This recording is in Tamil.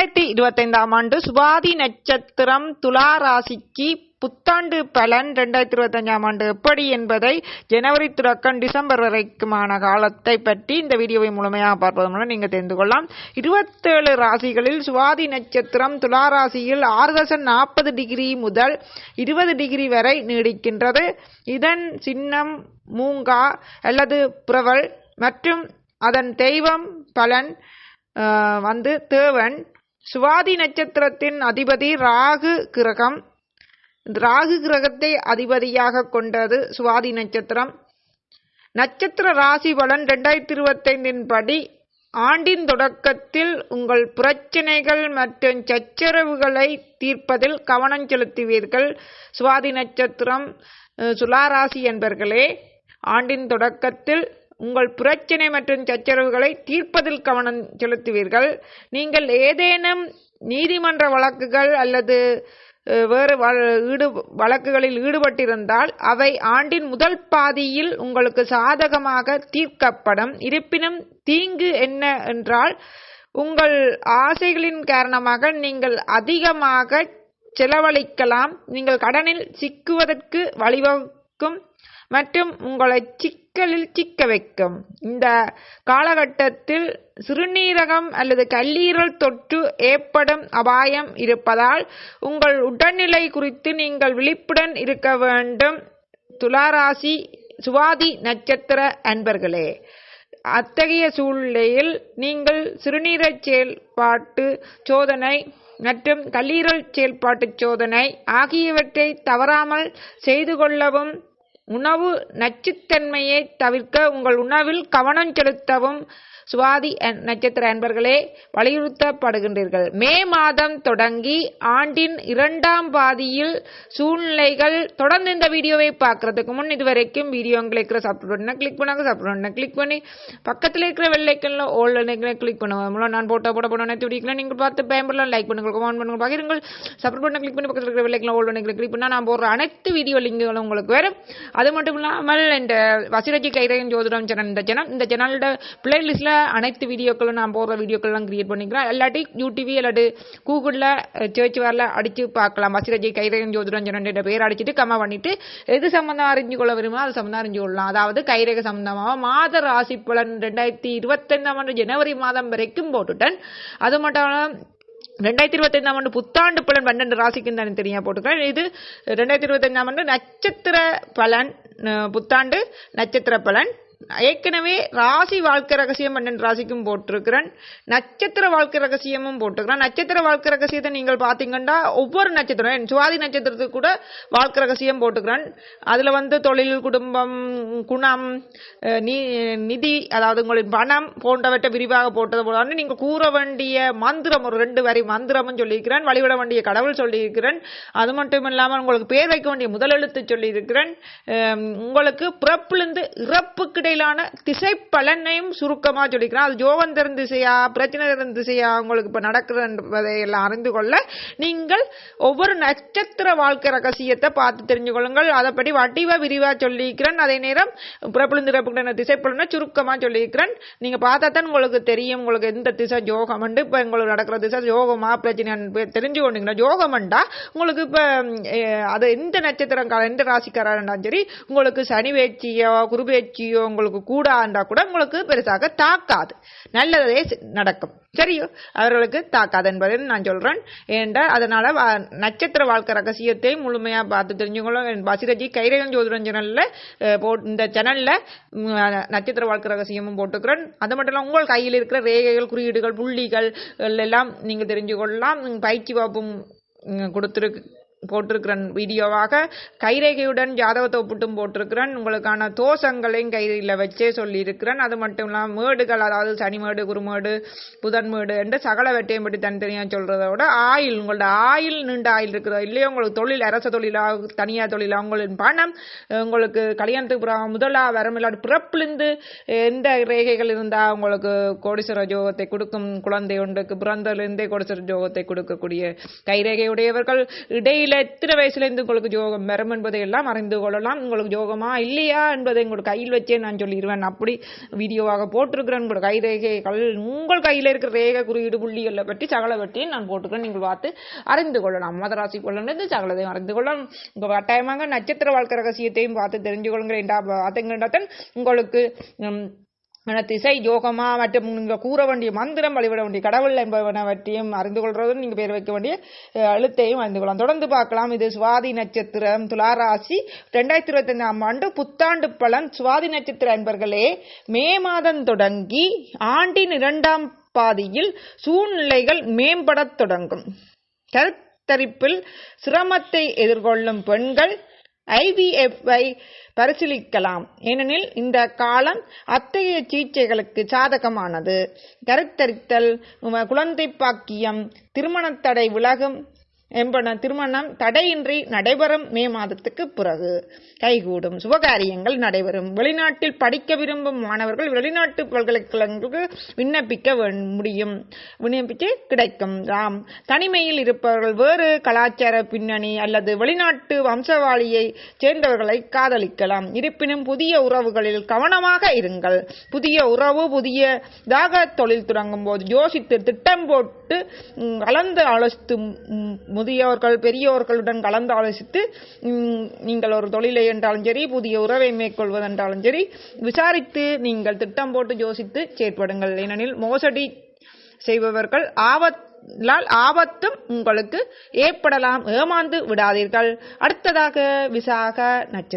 ரெண்டாயிரத்தி இருபத்தைந்தாம் ஆண்டு சுவாதி நட்சத்திரம் துலா ராசிக்கு புத்தாண்டு பலன் ரெண்டாயிரத்தி இருபத்தஞ்சாம் ஆண்டு எப்படி என்பதை ஜனவரி தொடக்கம் டிசம்பர் வரைக்குமான காலத்தை பற்றி இந்த வீடியோவை முழுமையாக பார்ப்பதன் மூலம் நீங்கள் தெரிந்து கொள்ளலாம். இருபத்தேழு ராசிகளில் சுவாதி நட்சத்திரம் துலா ராசியில் ஆறு தசம் நாற்பது டிகிரி முதல் இருபது டிகிரி வரை நீடிக்கின்றது. இதன் சின்னம் மூங்கா அல்லது புரவல் மற்றும் அதன் தெய்வம் பலன் வந்து தேவன் சுவாதி நட்சத்திரத்தின் அதிபதி ராகு கிரகம். ராகு கிரகத்தை அதிபதியாக கொண்டது சுவாதி நட்சத்திரம். நட்சத்திர ராசி பலன் ரெண்டாயிரத்தி இருபத்தைந்தின் படி ஆண்டின் தொடக்கத்தில் உங்கள் பிரச்சனைகள் மற்றும் சச்சரவுகளை தீர்ப்பதில் கவனம் செலுத்துவீர்கள். சுவாதி நட்சத்திரம் அஹ், துலாராசி என்பர்களே ஆண்டின் தொடக்கத்தில் உங்கள் பிரச்சனை மற்றும் சச்சரவுகளை தீர்ப்பதில் கவனம் செலுத்துவீர்கள். நீங்கள் ஏதேனும் நீதிமன்ற வழக்குகள் அல்லது வேறு ஈடு வழக்குகளில் ஈடுபட்டிருந்தால் அவை ஆண்டின் முதல் பாதியில் உங்களுக்கு சாதகமாக தீர்க்கப்படும். இருப்பினும் தீங்கு என்ன என்றால் உங்கள் ஆசைகளின் காரணமாக நீங்கள் அதிகமாக செலவழிக்கலாம். நீங்கள் கடனில் சிக்குவதற்கு வழிவகுக்கும் மற்றும் உங்களை சிக் சிக்கலில் சிக்க வைக்கும். இந்த காலகட்டத்தில் சிறுநீரகம் அல்லது கல்லீரல் தொற்று ஏற்படும் அபாயம் இருப்பதால் உங்கள் உடல்நிலை குறித்து நீங்கள் விழிப்புடன் இருக்க வேண்டும். துளாராசி சுவாதி நட்சத்திர அன்பர்களே அத்தகைய சூழ்நிலையில் நீங்கள் சிறுநீரக செயல்பாட்டு சோதனை மற்றும் கல்லீரல் செயல்பாட்டு சோதனை ஆகியவற்றை தவறாமல் செய்து கொள்ளவும் உணவு நச்சுத்தன்மையை தவிர்க்க உங்கள் உணவில் கவனம் செலுத்தவும் சுவாதி நட்சத்திர அன்பர்களே வலியுறுத்தப்படுகின்றீர்கள். மே மாதம் தொடங்கி ஆண்டின் இரண்டாம் பாதியில் சூழ்நிலைகள் தொடர்ந்து இந்த வீடியோவை பார்க்கறதுக்கு முன் இதுவரைக்கும் வீடியோ இருக்கிற சப்ஸ்கிரைப் கிளிக் பண்ணாங்க சப்ஸ்கிரைப் கிளிக் பண்ணி பக்கத்தில் இருக்கிற வெள்ளைக்கல்ல ஓல் கிளிக் பண்ணுவோம் மூலம் நான் போட்டோ போட போட துடிக்கலாம் நீங்கள் பார்த்து பயன்படலாம் லைக் பண்ணுங்கள் கமெண்ட் பண்ணுங்கள் பகிருங்கள். சப்ஸ்கிரைப் பண்ண கிளிக் பண்ணி பக்கத்தில் இருக்கிற வெள்ளைக்கல்ல ஓல் கிளிக் பண்ணால் நான் போடுற அனைத்து வீடியோ லிங்குகளும் உங்களுக்கு வரும். அது மட்டும் இல்லாமல் இந்த வசிரஜி கைரகன் ஜோதிடம் சேனல் இந்த சேனல் இந்த சேனலோட பிளேலிஸ்ட்டில் அனைத்து வீடியோக்களும் நான் போடுற வீடியோக்கள்லாம் கிரியேட் பண்ணிக்கிறேன். இல்லாட்டி யூடிவி இல்லாட்டி கூகுளில் சர்ச் வரல அடித்து பார்க்கலாம். வசிரஜி கைரகன் ஜோதிடம் சேனல் பேர் அடிச்சுட்டு கம்மா பண்ணிட்டு எது சம்மந்தம் அறிஞ்சு கொள்ள விரும்பினா அது சம்மந்தம் அறிஞ்சு கொள்ளலாம். அதாவது கைரேக சம்பந்தமாக மாத ராசி பலன் ரெண்டாயிரத்தி இருபத்தைந்தாம் ஆண்டு ஜனவரி மாதம் வரைக்கும் போட்டுட்டேன். அது மட்டும் ரெண்டாயிரத்தி இருபத்தைந்தாம் ஆண்டு புத்தாண்டு பலன் பன்னெண்டு ராசிக்கு தானே தெரியும் போட்டுக்கிறேன். இது ரெண்டாயிரத்தி இருபத்தைந்தாம் ஆண்டு நட்சத்திர பலன் புத்தாண்டு நட்சத்திர பலன். ஏற்கனவே ராசி வாழ்க்கை ரகசியம் பன்னெண்டு ராசிக்கும் போட்டிருக்கிறேன். நட்சத்திர வாழ்க்கை ரகசியமும் போட்டிருக்கிறேன். நட்சத்திர வாழ்க்கை ரகசியத்தை நீங்கள் பார்த்தீங்கன்னா ஒவ்வொரு நட்சத்திரம் சுவாதி நட்சத்திரத்துக்கு கூட வாழ்க்கை ரகசியம் போட்டுக்கிறேன். அதில் வந்து தொழில் குடும்பம் குணம் நீ நிதி அதாவது உங்களின் பணம் போன்றவற்றை விரிவாக போட்டது போல நீங்கள் கூற வேண்டிய மந்திரம் ஒரு ரெண்டு வரி மந்திரமும் சொல்லியிருக்கிறேன். வழிவிட வேண்டிய கடவுள் சொல்லியிருக்கிறேன். அது மட்டும் இல்லாமல் உங்களுக்கு பேர் வைக்க வேண்டிய முதலெழுத்து சொல்லியிருக்கிறேன். உங்களுக்கு பிறப்பிலிருந்து இறப்புக்கிடையில் இடையிலான திசை பலனையும் சுருக்கமாக சொல்லிக்கிறேன். அது யோகம் திறந்து திசையா பிரச்சனை தரும் திசையா உங்களுக்கு இப்போ நடக்கிறது என்பதை எல்லாம் அறிந்து கொள்ள நீங்கள் ஒவ்வொரு நட்சத்திர வாழ்க்கை ரகசியத்தை பார்த்து தெரிஞ்சு கொள்ளுங்கள். அதை பற்றி வடிவ விரிவாக சொல்லியிருக்கிறேன் அதே நேரம் பிறப்பிலிருந்து திசை பலனை சுருக்கமாக சொல்லியிருக்கிறேன் நீங்கள் பார்த்தா தான் உங்களுக்கு தெரியும். உங்களுக்கு எந்த திசை ஜோகம் உண்டு. இப்போ உங்களுக்கு நடக்கிற திசை யோகமா பிரச்சனை தெரிஞ்சு கொண்டீங்கன்னா யோகமண்டா உங்களுக்கு இப்போ அது எந்த நட்சத்திரம் எந்த ராசிக்காரா இருந்தாலும் சரி உங்களுக்கு சனி வேட்சியோ குருபேச்சியோ உங்களுக்கு உங்களுக்கு கூடாண்டா கூட உங்களுக்கு பெருசாக தாக்காது. நல்லதே நடக்கும். சரியோ? அவர்களுக்கு தாக்காது என்பதை நான் சொல்றேன். ஏன்டா அதனால நட்சத்திர வாழ்க்கை ரகசியத்தை முழுமையா பார்த்து தெரிஞ்சுக்கொள்ளும் பசிரஜி கைரகம் ஜோதிடம் சேனல்ல போ- இந்த சேனல்ல நட்சத்திர வாழ்க்கை ரகசியமும் போட்டுக்கிறேன். அது மட்டும் இல்ல உங்கள் கையில் இருக்கிற ரேகைகள் குறியீடுகள் புள்ளிகள் எல்லாம் நீங்க தெரிஞ்சு கொள்ளலாம் பயிற்சி வாப்பும் கொடுத்துருக்கு போட்டிருக்கிறேன் வீடியோவாக. கைரேகையுடன் ஜாதகத்தை ஒப்பிட்டும் போட்டிருக்கிறேன். உங்களுக்கான தோஷங்களையும் கையில் வச்சே சொல்லியிருக்கிறேன். அது மட்டும் இல்லாமல் மேடுகள் அதாவது சனிமேடு குருமேடு புதன் மேடு என்று சகல வெட்டையும் பற்றி தனித்தனியாக சொல்கிறத விட ஆயில் உங்களோட ஆயில் நீண்ட ஆயில் இருக்கிறதோ இல்லையோ உங்களுக்கு தொழில் அரச தொழிலா தனியார் தொழிலா உங்களின் பணம் உங்களுக்கு கல்யாணத்துக்கு பிறகு முதலா வரமில்லாடு பிறப்பிலிருந்து எந்த ரேகைகள் இருந்தால் உங்களுக்கு கோடீஸ்வர ஜோகத்தை கொடுக்கும் குழந்தை ஒன்றுக்கு பிறந்ததிலிருந்தே கோடீஸ்வர ஜோகத்தை கொடுக்கக்கூடிய கைரேகையுடையவர்கள் இடையில் இல்லை எத்தனை வயசுலேருந்து உங்களுக்கு யோகம் வரும் என்பதை எல்லாம் அறிந்து கொள்ளலாம். உங்களுக்கு யோகமா இல்லையா என்பதை உங்களுக்கு கையில் வச்சே நான் சொல்லிடுவேன் அப்படி வீடியோவாக போட்டிருக்கிறேன். உங்கள் கை ரேகைகள் உங்கள் கையில் இருக்கிற ரேகை குறியீடு புள்ளிகளை பற்றி சகல பற்றியும் நான் போட்டுக்கிறேன். நீங்கள் பார்த்து அறிந்து கொள்ளலாம். மதராசி கொள்ளணும் சகலதையும் அறிந்து கொள்ளலாம். உங்கள் கட்டாயமாக நட்சத்திர வாழ்க்கை ரகசியத்தையும் பார்த்து தெரிஞ்சு கொள்ளுங்கள் பார்த்தீங்கன்னா உங்களுக்கு திசை யோகமா மற்றும் நீங்க கூற வேண்டிய மந்திரம் வழிபட வேண்டிய கடவுள் என்பவனவற்றையும் அறிந்து கொள்றதும் நீங்க பேர் வைக்க வேண்டிய எழுத்தையும் அறிந்து கொள்ளலாம். தொடர்ந்து பார்க்கலாம். இது சுவாதி நட்சத்திரம் துளாராசி. ரெண்டாயிரத்தி இருபத்தி ஐந்தாம் ஆண்டு புத்தாண்டு பலன். சுவாதி நட்சத்திர அன்பர்களே மே மாதம் தொடங்கி ஆண்டின் இரண்டாம் பாதியில் சூழ்நிலைகள் மேம்படத் தொடங்கும். கருத்தரிப்பில் சிரமத்தை எதிர்கொள்ளும் பெண்கள் ஐவிஎஃப்ஐ பரிசீலிக்கலாம். ஏனெனில் இந்த காலம் அத்தகைய சிகிச்சைகளுக்கு சாதகமானது. கருத்தரித்தல் குழந்தை பாக்கியம் திருமணத் தடை விலகும் என்பன திருமணம் தடையின்றி நடைபெறும் மே மாதத்துக்கு பிறகு. கைகூடும் சுபகாரியங்கள் நடைபெறும். வெளிநாட்டில் படிக்க விரும்பும் மாணவர்கள் வெளிநாட்டு பல்கலைக்கழகங்களுக்கு விண்ணப்பிக்க முடியும். விண்ணப்பித்து கிடைக்கும். ராம் தனிமையில் இருப்பவர்கள் வேறு கலாச்சார பின்னணி அல்லது வெளிநாட்டு வம்சவாளியை சேர்ந்தவர்களை காதலிக்கலாம். இருப்பினும் புதிய உறவுகளில் கவனமாக இருங்கள். புதிய உறவு புதியதாக தொழில் தொடங்கும் போது யோசித்து திட்டம் போட்டு கலந்து ஆலோசித்து முதியோர்கள் பெரியோர்களுடன் கலந்து ஆலோசித்து நீங்கள் ஒரு தொழிலை என்றாலும் சரி புதிய உறவை மேற்கொள்வதென்றாலும் சரி விசாரித்து நீங்கள் திட்டம் போட்டு யோசித்து செயற்படுங்கள். ஏனெனில் மோசடி செய்பவர்கள் ஆபத்தால் ஆபத்தும் உங்களுக்கு ஏற்படலாம் ஏமாந்து விடாதீர்கள். அடுத்ததாக விசாக நட்சத்திரம்.